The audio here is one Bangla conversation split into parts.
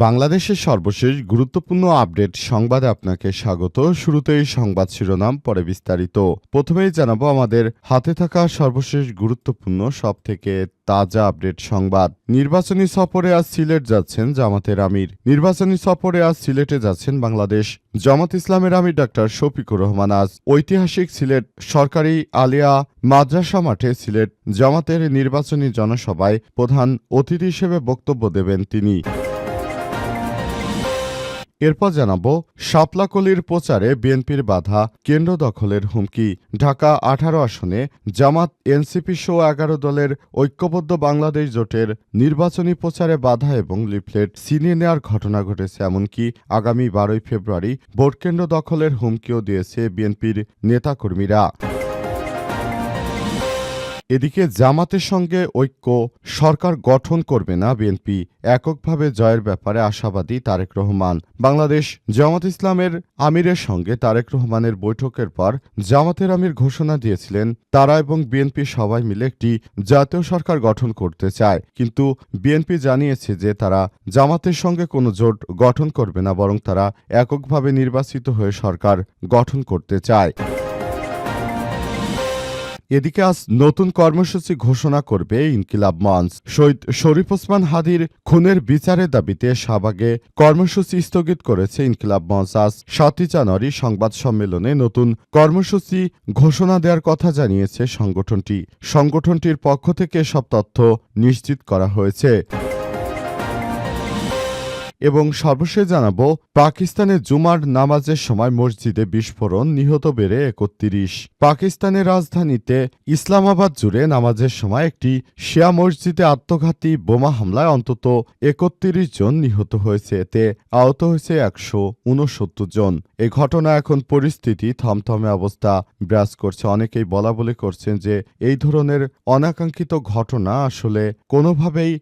বাংলাদেশের সর্বশেষ গুরুত্বপূর্ণ আপডেট সংবাদে আপনাকে স্বাগত। শুরুতেই সংবাদ শিরোনাম, পরে বিস্তারিত। প্রথমেই জানাব আমাদের হাতে থাকা সর্বশেষ গুরুত্বপূর্ণ সব থেকে তাজা আপডেট সংবাদ। নির্বাচনী সফরে আজ সিলেট যাচ্ছেন জামাতের আমির। নির্বাচনী সফরে আজ সিলেটে যাচ্ছেন বাংলাদেশ জামাত ইসলামের আমির ডাক্তার শফিকুর রহমান। আজ ঐতিহাসিক সিলেট সরকারি আলিয়া মাদ্রাসা মাঠে সিলেট জামাতের নির্বাচনী জনসভায় প্রধান অতিথি হিসেবে বক্তব্য দেবেন তিনি। এরপর জানাব, শাপলাকলির প্রচারে বিএনপির বাধা, কেন্দ্র দখলের হুমকি। ঢাকা আঠারো আসনে জামাত এনসিপি সহ এগারো দলের ঐক্যবদ্ধ বাংলাদেশ জোটের নির্বাচনী প্রচারে বাধা এবং লিফলেট ছিনিয়ে নেওয়ার ঘটনা ঘটেছে। এমনকি আগামী বারোই ফেব্রুয়ারি ভোটকেন্দ্র দখলের হুমকিও দিয়েছে বিএনপির নেতাকর্মীরা। এদিকে জামাতের সঙ্গে ঐক্য সরকার গঠন করবে না বিএনপি। এককভাবে জয়ের ব্যাপারে আশাবাদী তারেক রহমান। বাংলাদেশ জামাত ইসলামের আমিরের সঙ্গে তারেক রহমানের বৈঠকের পর জামাতের আমির ঘোষণা দিয়েছিলেন, তারা এবং বিএনপি সবাই মিলে একটি জাতীয় সরকার গঠন করতে চায়। কিন্তু বিএনপি জানিয়েছে যে তারা জামাতের সঙ্গে কোনো জোট গঠন করবে না, বরং তারা এককভাবে নির্বাচিত হয়ে সরকার গঠন করতে চায়। এদিকে আজ নতুন কর্মসূচি ঘোষণা করবে ইনকিলাব মঞ্চ। শহীদ শরীফ ওসমান হাদির খুনের বিচারের দাবিতে শাহবাগে কর্মসূচি স্থগিত করেছে ইনকিলাব মঞ্চ। আজ সাতই জানুয়ারি সংবাদ সম্মেলনে নতুন কর্মসূচি ঘোষণা দেওয়ার কথা জানিয়েছে সংগঠনটি। সংগঠনটির পক্ষ থেকে সব তথ্য নিশ্চিত করা হয়েছে। এবং সর্বশেষ জানাব, পাকিস্তানে জুমার নামাজের সময় মসজিদে বিস্ফোরণ নিহত বেড়ে একত্রিশ। পাকিস্তানের রাজধানীতে ইসলামাবাদ জুড়ে নামাজের সময় একটি শিয়া মসজিদে আত্মঘাতী বোমা হামলায় অন্তত একত্রিশ জন নিহত হয়েছে। এতে আহত হয়েছে একশো উনসত্তর জন। এ ঘটনা এখন পরিস্থিতি থমথমে অবস্থা বিরাজ করছে। অনেকেই বলা বলে করছেন যে, এই ধরনের অনাকাঙ্ক্ষিত ঘটনা আসলে কোনোভাবেই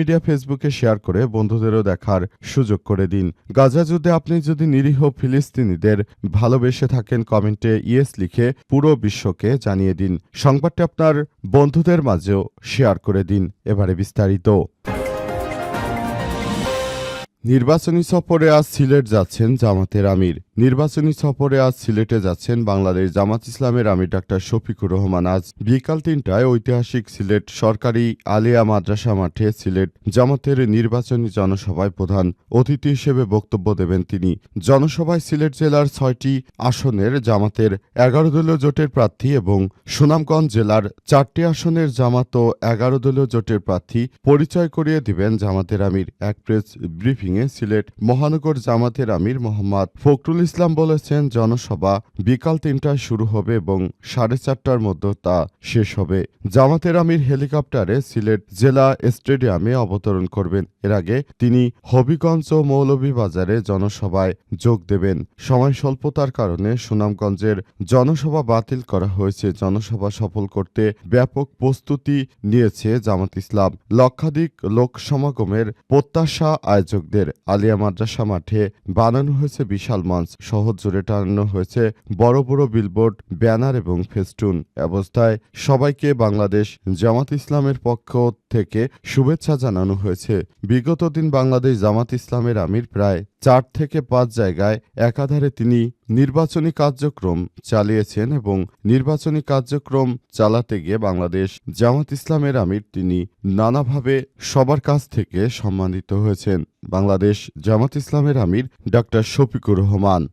মিডিয়া ফেসবুকে শেয়ার করে বন্ধুদেরও দেখার সুযোগ করে দিন। গাজা যুদ্ধে আপনি যদি নিরীহ ফিলিস্তিনিদের ভালোবেসে থাকেন, কমেন্টে ইয়েস লিখে পুরো বিশ্বকে জানিয়ে দিন। সংবাদটি আপনার বন্ধুদের মাঝেও শেয়ার করে দিন। এবারে বিস্তারিত। নির্বাচনী সফরে আজ সিলেট যাচ্ছেন জামাতের আমির। নির্বাচনী সফরে আজ সিলেটে যাচ্ছেন বাংলাদেশ জামাত ইসলামের আমির ডাক্তার শফিকুর রহমান। আজ বিকাল তিনটায় ঐতিহাসিক সিলেট সরকারি আলিয়া মাদ্রাসা মাঠে সিলেট জামাতের নির্বাচনী জনসভায় প্রধান অতিথি হিসেবে বক্তব্য দেবেন তিনি। জনসভায় সিলেট জেলার ছয়টি আসনের জামাতের এগারো দলীয় জোটের প্রার্থী এবং সুনামগঞ্জ জেলার চারটি আসনের জামাত ও এগারো দলীয় জোটের প্রার্থী পরিচয় করিয়ে দিবেন জামাতের আমির। এক প্রেস ব্রিফিংয়ে সিলেট মহানগর জামাতের আমির মোহাম্মদ ফখরুল ইসলাম বলেছেন, জনসভা বিকাল তিনটায় শুরু হবে এবং সাড়ে চারটার মধ্যে তা শেষ হবে। জামাতের আমির হেলিকপ্টারে সিলেট জেলা স্টেডিয়ামে অবতরণ করবেন। এর আগে তিনি হবিগঞ্জ ও মৌলভীবাজারে জনসভায় যোগ দেবেন। সময় স্বল্পতার কারণে সুনামগঞ্জের জনসভা বাতিল করা হয়েছে। জনসভা সফল করতে ব্যাপক প্রস্তুতি নিয়েছে জামাত ইসলাম। লক্ষাধিক লোক সমাগমের প্রত্যাশা আয়োজকদের আলিয়া মাদ্রাসা মাঠে বানানো হয়েছে বিশাল মঞ্চ। শহর জুড়ে টানানো হয়েছে বড় বড় বিলবোর্ড ব্যানার এবং ফেস্টুন অবস্থায় সবাইকে বাংলাদেশ জামাত ইসলামের পক্ষ থেকে শুভেচ্ছা জানানো হয়েছে। বিগত দিন বাংলাদেশ জামাত ইসলামের আমির প্রায় চার থেকে পাঁচ জায়গায় একাধারে তিনি নির্বাচনী কার্যক্রম চালিয়েছেন এবং নির্বাচনী কার্যক্রম চালাতে গিয়ে বাংলাদেশ জামাত ইসলামের আমির তিনি নানাভাবে সবার কাছ থেকে সম্মানিত হয়েছেন। বাংলাদেশ জামাত ইসলামের আমির ডক্টর শফিকুর রহমান।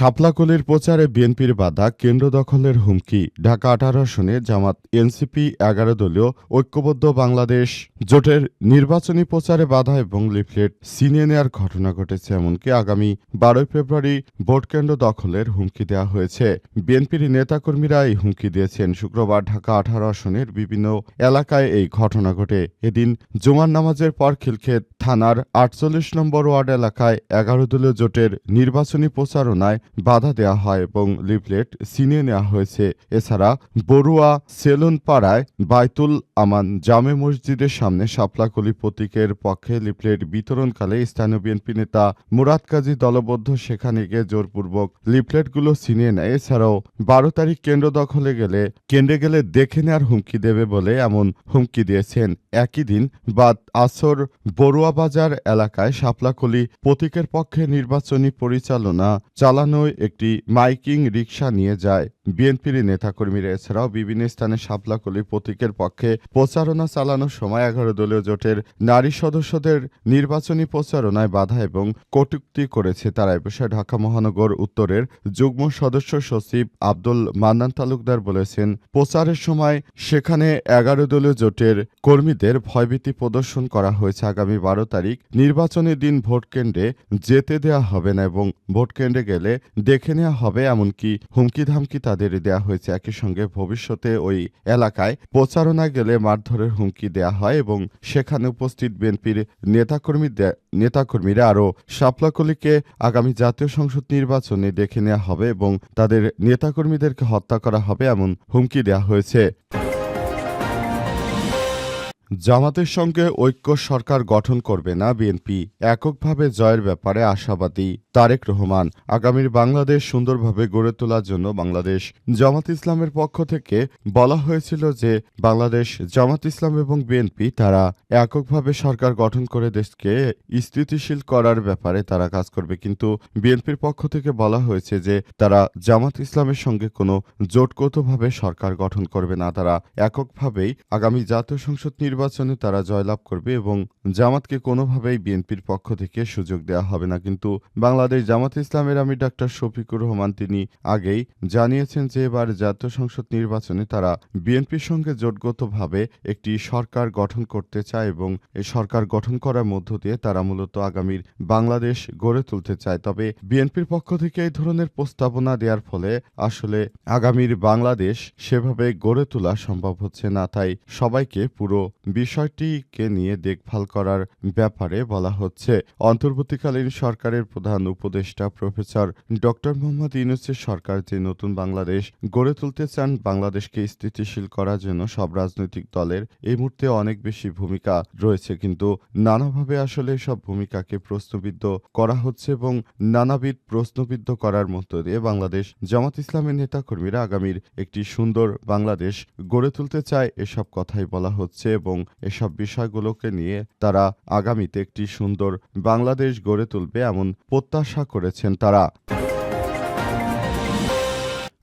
শাপলাকলির প্রচারে বিএনপির বাধা, কেন্দ্র দখলের হুমকি। ঢাকা আঠারো আসনে জামাত এনসিপি এগারো দলীয় ঐক্যবদ্ধ বাংলাদেশ জোটের নির্বাচনী প্রচারে বাধা এবং লিফলেট ছিনিয়ে নেওয়ার ঘটনা ঘটেছে এমনকি আগামী বারোই ফেব্রুয়ারি ভোট কেন্দ্র দখলের হুমকি দেওয়া হয়েছে। বিএনপির নেতাকর্মীরা এই হুমকি দিয়েছেন। শুক্রবার ঢাকা আঠারো আসনের বিভিন্ন এলাকায় এই ঘটনা ঘটে। এদিন জুমার নামাজের পর খিলক্ষেত থানার আটচল্লিশ নম্বর ওয়ার্ড এলাকায় এগারো দলীয় জোটের নির্বাচনী প্রচারণায় বাধা দেওয়া হয় এবং লিফলেট ছিনিয়ে নেওয়া হয়েছে। এছাড়া বড়ুয়া সেলুন পাড়ায় বাইতুল আমান জামে মসজিদের সামনে শাপলাকলি প্রতীকের পক্ষে লিফলেট বিতরণকালে স্থানীয় বিএনপি নেতা মুরাদ কাজী দলবদ্ধ সেখানে গিয়ে জোরপূর্বক লিফলেটগুলো ছিনিয়ে নেয়। এছাড়াও বারো তারিখ কেন্দ্র দখলে গেলে, কেন্দ্রে গেলে দেখে নেওয়ার হুমকি দেবে বলে এমন হুমকি দিয়েছেন। একই দিন বাদ আসর বড়ুয়া বাজার এলাকায় শাপলাকলি প্রতীকের পক্ষে নির্বাচনী পরিচালনা চালানো একটি মাইকিং রিক্সা নিয়ে যায়। বিএনপির নেতাকর্মীরা এছাড়াও বিভিন্ন স্থানে শাপলাকলি প্রতীকের পক্ষে প্রচারণা চালানোর সময় এগারো দলীয় জোটের নারী সদস্যদের নির্বাচনী প্রচারণায় বাধা এবং কটূক্তি করেছে তারা। এ বিষয়ে ঢাকা মহানগর উত্তরের যুগ্ম সদস্য সচিব আব্দুল মান্নান তালুকদার বলেছেন, প্রচারের সময় সেখানে এগারো দলীয় জোটের কর্মীদের ভয়ভীতি প্রদর্শন করা হয়েছে। আগামী বারো তারিখ নির্বাচনের দিন ভোট কেন্দ্রে যেতে দেওয়া হবে না এবং ভোট কেন্দ্রে গেলে দেখে নেওয়া হবে এমনকি হুমকি ধামকি তাদের দেওয়া হয়েছে একই সঙ্গে ভবিষ্যতে ওই এলাকায়। প্রচারণা গেলে মারধরের হুমকি দেয়া হয় এবং সেখানে উপস্থিত বিএনপির নেতাকর্মী নেতাকর্মীরা আরও শাপলাকলিকে আগামী জাতীয় সংসদ নির্বাচনে দেখে নেওয়া হবে এবং তাদের নেতাকর্মীদেরকে হত্যা করা হবে এমন হুমকি দেওয়া হয়েছে। জামাতের সঙ্গে ঐক্য সরকার গঠন করবে না বিএনপি। এককভাবে জয়ের ব্যাপারে আশাবাদী তারেক রহমান। আগামীর বাংলাদেশ সুন্দরভাবে গড়ে তোলার জন্য বাংলাদেশ জামাত ইসলামের পক্ষ থেকে বলা হয়েছিল যে, বাংলাদেশ জামাত ইসলাম এবং বিএনপি তারা এককভাবে সরকার গঠন করে দেশকে স্থিতিশীল করার ব্যাপারে তারা কাজ করবে। কিন্তু বিএনপির পক্ষ থেকে বলা হয়েছে যে, তারা জামাত ইসলামের সঙ্গে কোনো জোটগতভাবে সরকার গঠন করবে না। তারা এককভাবেই আগামী জাতীয় সংসদ নির্বাচনে তারা জয়লাভ করবে এবং জামাতকে কোনোভাবেই বিএনপির পক্ষ থেকে সুযোগ দেওয়া হবে না। কিন্তু বাংলাদেশ জামাত ইসলামের আমি ডাক্তার শফিকুর রহমান তিনি আগেই জানিয়েছেন যে এবার জাতীয় সংসদ নির্বাচনে তারা বিএনপির সঙ্গে জোটগতভাবে একটি সরকার গঠন করতে চায় এবং এই সরকার গঠন করার মধ্য দিয়ে তারা মূলত আগামীর বাংলাদেশ গড়ে তুলতে চায়। তবে বিএনপির পক্ষ থেকে এই ধরনের প্রস্তাবনা দেওয়ার ফলে আসলে আগামীর বাংলাদেশ সেভাবে গড়ে তোলা সম্ভব হচ্ছে না, তাই সবাইকে পুরো বিষয়টিকে নিয়ে দেখভাল করার ব্যাপারে বলা হচ্ছে। অন্তর্বর্তীকালীন সরকারের প্রধান উপদেষ্টা প্রফেসর ডক্টর মোহাম্মদ ইউনুসের সরকার যে নতুন বাংলাদেশ গড়ে তুলতে চান, বাংলাদেশকে স্থিতিশীল করার জন্য সব রাজনৈতিক দলের এই মুহূর্তে অনেক বেশি ভূমিকা রয়েছে। কিন্তু নানাভাবে আসলে সব ভূমিকাকে প্রশ্নবিদ্ধ করা হচ্ছে এবং নানাবিধ প্রশ্নবিদ্ধ করার মধ্য দিয়ে বাংলাদেশ জামাত ইসলামের নেতাকর্মীরা আগামীর একটি সুন্দর বাংলাদেশ গড়ে তুলতে চায়, এসব কথাই বলা হচ্ছে এবং এসব বিষয়গুলোকে নিয়ে তারা আগামীতে একটি সুন্দর বাংলাদেশ গড়ে তুলবে এমন প্রত্যাশা করেছেন তারা।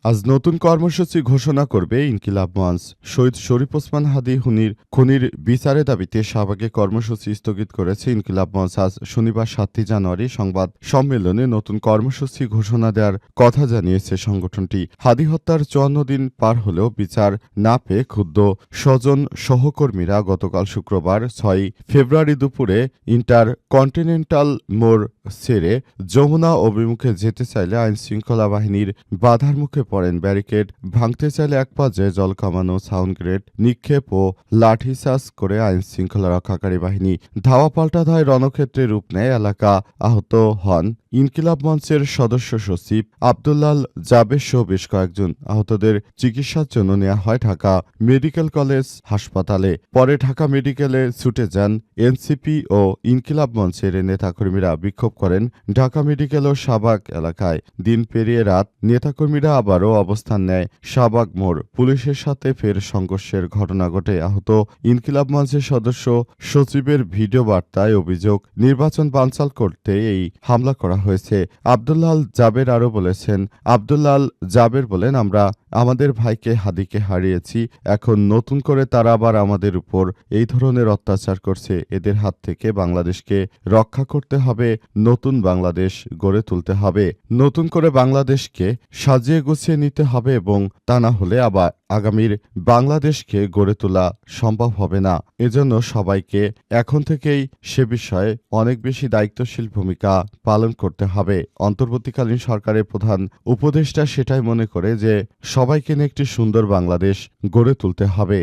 আজ নতুন কর্মসূচি ঘোষণা করবে ইনকিলাব মঞ্চ। শহীদ শরীফ ওসমান হাদি হুনির খুনির বিচারের দাবিতে শাহবাগে কর্মসূচি স্থগিত করেছে ইনকিলাব মঞ্চ। আজ শনিবার সাতই জানুয়ারি সংবাদ সম্মেলনে নতুন কর্মসূচি ঘোষণা দেওয়ার কথা জানিয়েছে সংগঠনটি। হাদি হত্যার চুয়ান্ন দিন পার হলেও বিচার না পেয়ে ক্ষুব্ধ স্বজন সহকর্মীরা গতকাল শুক্রবার ছয় ফেব্রুয়ারি দুপুরে ইন্টার কন্টিনেন্টাল মোড় ছেড়ে যমুনা অভিমুখে যেতে চাইলে আইন শৃঙ্খলা বাহিনীর বাধার মুখে পড়েন ব্যারিকেড। ভাঙতে চাইলে এক পর্যায়ে জল কামানো, সাউন্ড গ্রেড, নিক্ষেপ ও লাঠিচার্জ করে আইন শৃঙ্খলা রক্ষাকারী বাহিনী ধাওয়া পাল্টা ধায় রণক্ষেত্রে রূপ নেয় এলাকা। আহত হন ইনকিলাব মঞ্চের সদস্য সচিব আবদুল্লাল জাবের সহ বেশ কয়েকজন আহতদের চিকিৎসার জন্য নেওয়া হয় ঢাকা মেডিকেল কলেজ হাসপাতালে। পরে ঢাকা মেডিকেলে ছুটে যান এনসিপি ও ইনকিলাব মঞ্চের নেতাকর্মীরা বিক্ষোভ করেন ঢাকা মেডিকেল ও শাহবাগ এলাকায়। দিন পেরিয়ে রাত নেতাকর্মীরা আবারও অবস্থান নেয় শাহবাগ মোড়। পুলিশের সাথে ফের সংঘর্ষের ঘটনা ঘটে আহত ইনকিলাব মঞ্চের সদস্য সচিবের ভিডিও বার্তায় অভিযোগ, নির্বাচন বানচাল করতে এই হামলা করা হয়েছে। আবদুল্লাল জাবের আরও বলেছেন আবদুল্লাল জাবের বলেন আমরা আমাদের ভাইকে হাদিকে হারিয়েছি, এখন নতুন করে তারা আবার আমাদের উপর এই ধরনের অত্যাচার করছে। এদের হাত থেকে বাংলাদেশকে রক্ষা করতে হবে, নতুন বাংলাদেশ গড়ে তুলতে হবে। নতুন করে বাংলাদেশকে সাজিয়ে গুছিয়ে নিতে হবে এবং তা না হলে আবার আগামীর বাংলাদেশকে গড়ে তোলা সম্ভব হবে না। এজন্য সবাইকে এখন থেকেই সে বিষয়ে অনেক বেশি দায়িত্বশীল ভূমিকা পালন করতে হবে। অন্তর্বর্তীকালীন সরকারের প্রধান উপদেষ্টা সেটাই মনে করে যে সবাইকে নিয়ে একটি সুন্দর বাংলাদেশ গড়ে তুলতে হবে।